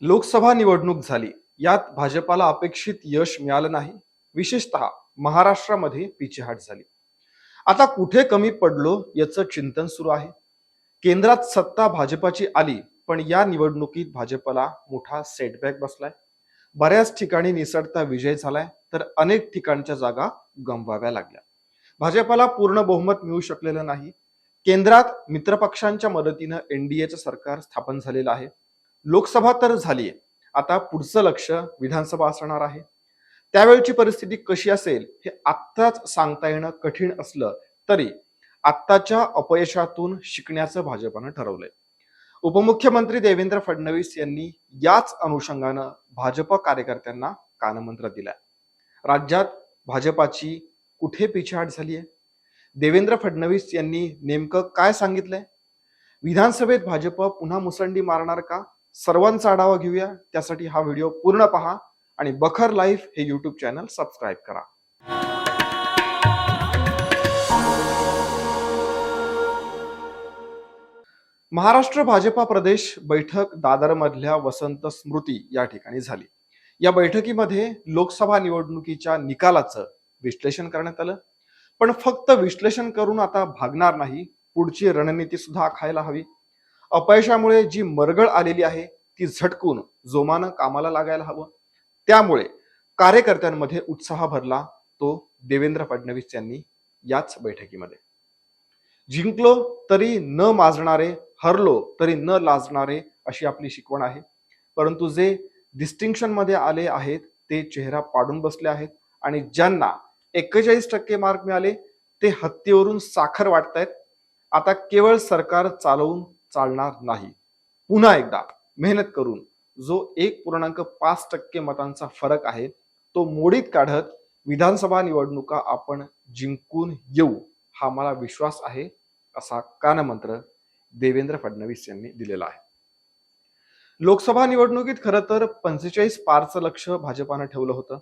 लोकसभा निवडणूक झाली. यात भाजपाला अपेक्षित यश मिळालं नाही. विशेषतः महाराष्ट्रामध्ये पिछेहाट झाली. आता कुठे कमी पडलो याचं चिंतन सुरू आहे. केंद्रात सत्ता भाजपाची आली पण या निवडणुकीत भाजपला मोठा सेटबॅक बसलाय. बऱ्याच ठिकाणी निसटता विजय झालाय तर अनेक ठिकाणच्या जागा गमवाव्या लागल्या. भाजपाला पूर्ण बहुमत मिळू शकलेलं नाही. केंद्रात मित्रपक्षांच्या मदतीनं एनडीएचं सरकार स्थापन झालेलं आहे. लोकसभा तर झालीये आता पुढचं लक्ष विधानसभा असणार आहे. त्यावेळची परिस्थिती कशी असेल हे आत्ताच सांगता येणं कठीण असलं तरी आत्ताच्या अपयशातून शिकण्याचं भाजपानं ठरवलंय. उपमुख्यमंत्री देवेंद्र फडणवीस यांनी याच अनुषंगानं भाजप कार्यकर्त्यांना कानमंत्र दिलाय. राज्यात भाजपाची कुठे पिछेहाट झाली आहे? देवेंद्र फडणवीस यांनी नेमकं काय सांगितलंय? विधानसभेत भाजप पुन्हा मुसंडी मारणार का? सर्वांचा आढावा घेऊया. त्यासाठी हा व्हिडिओ पूर्ण पहा आणि बखर लाईफ हे यूट्यूब चॅनल सबस्क्राईब करा. महाराष्ट्र भाजपा प्रदेश बैठक दादरमधल्या वसंत स्मृती या ठिकाणी झाली. या बैठकीमध्ये लोकसभा निवडणुकीच्या निकालाचं विश्लेषण करण्यात आलं. पण फक्त विश्लेषण करून आता भागणार नाही. पुढची रणनीती सुद्धा आखायला हवी. अपयशामुळे जी मरगळ आलेली आहे ती झटकून जोमानं कामाला लागायला हवं. त्यामुळे कार्यकर्त्यांमध्ये उत्साह भरला तो देवेंद्र फडणवीस यांनी याच बैठकीमध्ये. जिंकलो तरी न माजणारे हरलो तरी न लाजणारे अशी आपली शिकवण आहे. परंतु जे डिस्टिंक्शनमध्ये आले आहेत ते चेहरा पाडून बसले आहेत आणि ज्यांना एक्केचाळीस टक्के मार्क मिळाले ते हत्तीवरून साखर वाटतायत. आता केवळ सरकार चालवून चालणार नाही. पुन्हा एकदा मेहनत करून जो एक पूर्णांक पाच टक्के मतांचा फरक आहे तो मोडीत काढत विधानसभा निवडणुका आपण जिंकून येऊ हा मला विश्वास आहे असा कानमंत्र देवेंद्र फडणवीस यांनी दिलेला आहे. लोकसभा निवडणुकीत खरं तर पंचेचाळीस पारचं लक्ष भाजपानं ठेवलं होतं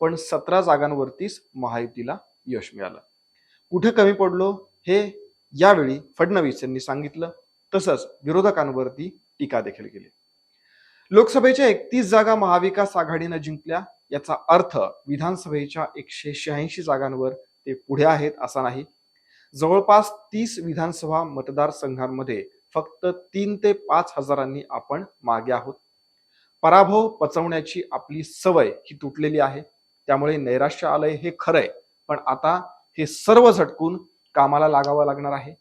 पण सतरा जागांवरतीच महायुतीला यश मिळालं. कुठे कमी पडलो हे यावेळी फडणवीस यांनी सांगितलं. तसंच विरोधकांवरती टीका देखील केली. लोकसभेच्या एकतीस जागा महाविकास आघाडीनं जिंकल्या याचा अर्थ विधानसभेच्या एकशे शहाऐंशी जागांवर ते पुढे आहेत असा नाही. जवळपास तीस विधानसभा मतदारसंघांमध्ये फक्त तीन ते पाच हजारांनी आपण मागे आहोत. पराभव पचवण्याची आपली सवय ही तुटलेली आहे. त्यामुळे नैराश्य आलंय हे खरंय पण आता हे सर्व झटकून कामाला लागावं लागणार आहे.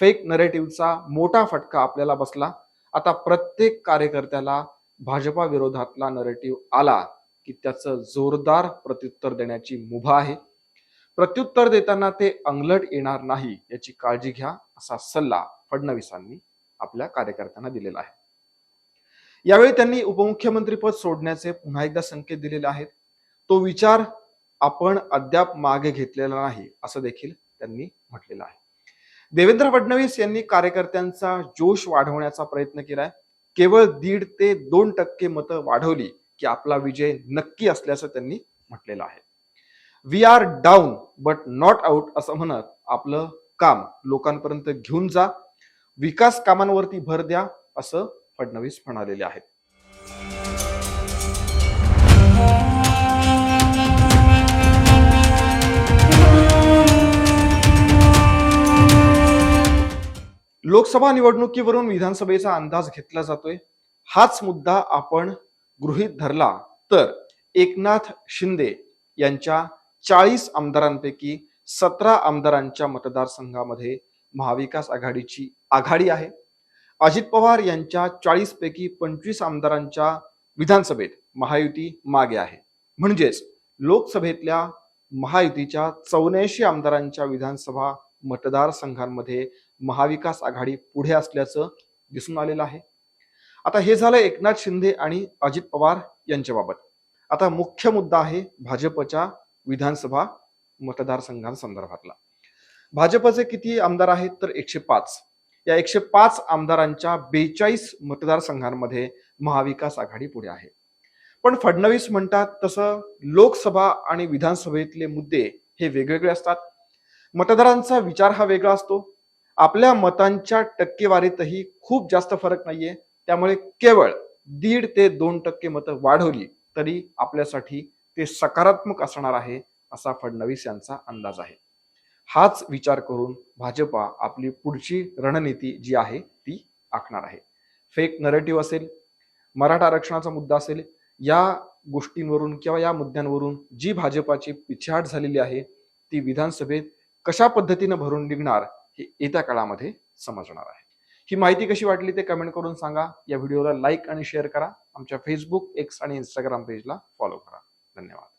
फेक नरेटिव्हचा मोठा फटका आपल्याला बसला. आता प्रत्येक कार्यकर्त्याला भाजपा विरोधातला नरेटिव्ह आला की त्याचं जोरदार प्रत्युत्तर देण्याची मुभा आहे. प्रत्युत्तर देताना ते अंगलट येणार नाही याची काळजी घ्या असा सल्ला फडणवीसांनी आपल्या कार्यकर्त्यांना दिलेला आहे. यावेळी त्यांनी उपमुख्यमंत्रीपद सोडण्याचे पुन्हा एकदा संकेत दिलेले आहेत. तो विचार आपण अद्याप मागे घेतलेला नाही असं देखील त्यांनी म्हटलेलं आहे. देवेंद्र फडणवीस यांनी कार्यकर्त्यांचा जोश वाढवण्याचा प्रयत्न केलाय. केवळ दीड ते दोन टक्के मतं वाढवली की आपला विजय नक्की असल्याचं त्यांनी म्हटलेलं आहे. We are down but not out असं म्हणत आपलं काम लोकांपर्यंत घेऊन जा. विकास कामांवरती भर द्या असं फडणवीस म्हणालेले आहेत. लोकसभा निवडणुकीवरून विधानसभेचा अंदाज घेतला जातोय. हाच मुद्दा आपण गृहीत धरला तर एकनाथ शिंदे यांच्या चाळीस आमदारांपैकी सतरा आमदारांच्या मतदारसंघामध्ये महाविकास आघाडीची आघाडी आहे. अजित पवार यांच्या चाळीस पैकी पंचवीस आमदारांच्या विधानसभेत महायुती मागे आहे. म्हणजेच लोकसभेतल्या महायुतीच्या चौऱ्याऐंशी आमदारांच्या विधानसभा मतदारसंघांमध्ये महाविकास आघाडी पुढे असल्याचं दिसून आलेलं आहे. आता हे झालं एकनाथ शिंदे आणि अजित पवार यांच्याबाबत. आता मुख्य मुद्दा आहे भाजपच्या विधानसभा मतदारसंघांसंदर्भातला. भाजपचे किती आमदार आहेत तर एकशे पाच. या एकशे पाच आमदारांच्या बेचाळीस मतदारसंघांमध्ये महाविकास आघाडी पुढे आहे. पण फडणवीस म्हणतात तसं लोकसभा आणि विधानसभेतले मुद्दे हे वेगवेगळे असतात. मतदारांचा विचार हा वेगळा असतो. आपल्या मतांच्या टक्केवारीतही खूप जास्त फरक नाहीये. त्यामुळे केवळ दीड ते दोन टक्के मतं वाढवली तरी आपल्यासाठी ते सकारात्मक असणार आहे असा फडणवीस यांचा अंदाज आहे. हाच विचार करून भाजपा आपली पुढची रणनीती जी आहे ती आखणार आहे. फेक नरेटिव्ह असेल मराठा आरक्षणाचा मुद्दा असेल या गोष्टींवरून किंवा या मुद्द्यांवरून जी भाजपाची पिछाट झालेली आहे ती विधानसभेत कशा पद्धतीनं भरून निघणार हे येत्या काळामध्ये समजणार आहे. ही माहिती कशी वाटली ते कमेंट करून सांगा. या व्हिडिओला लाईक आणि शेअर करा. आमच्या फेसबुक एक्स आणि इंस्टाग्राम पेजला फॉलो करा. धन्यवाद.